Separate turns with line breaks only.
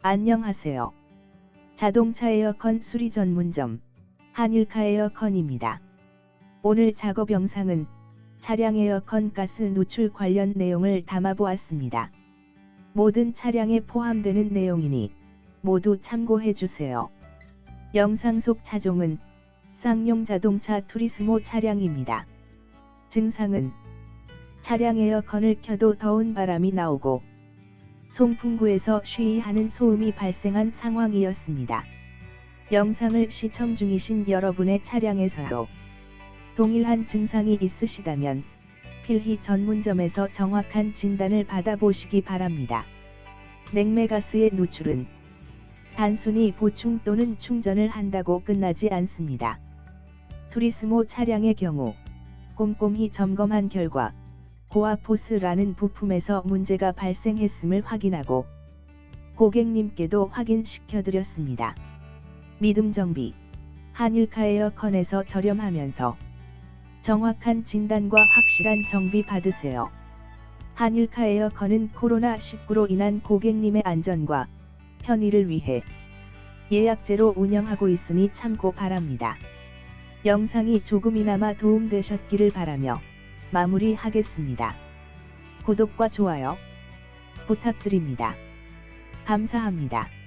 안녕하세요. 자동차 에어컨 수리 전문점 한일카 에어컨입니다. 오늘 작업 영상은 차량 에어컨 가스 누출 관련 내용을 담아보았습니다. 모든 차량에 포함되는 내용이니 모두 참고해 주세요. 영상 속 차종은 쌍용 자동차 투리스모 차량입니다. 증상은 차량 에어컨을 켜도 더운 바람이 나오고 송풍구에서 쉬이하는 소음이 발생한 상황이었습니다. 영상을 시청 중이신 여러분의 차량에서도 동일한 증상이 있으시다면 필히 전문점에서 정확한 진단을 받아보시기 바랍니다. 냉매가스의 누출은 단순히 보충 또는 충전을 한다고 끝나지 않습니다. 투리스모 차량의 경우 꼼꼼히 점검한 결과 고아포스라는 부품에서 문제가 발생했음을 확인하고 고객님께도 확인시켜 드렸습니다. 믿음 정비 한일카 에어컨에서 저렴하면서 정확한 진단과 확실한 정비 받으세요. 한일카 에어컨은 코로나19로 인한 고객님의 안전과 편의를 위해 예약제로 운영하고 있으니 참고 바랍니다. 영상이 조금이나마 도움되셨기를 바라며 마무리하겠습니다. 구독과 좋아요 부탁드립니다. 감사합니다.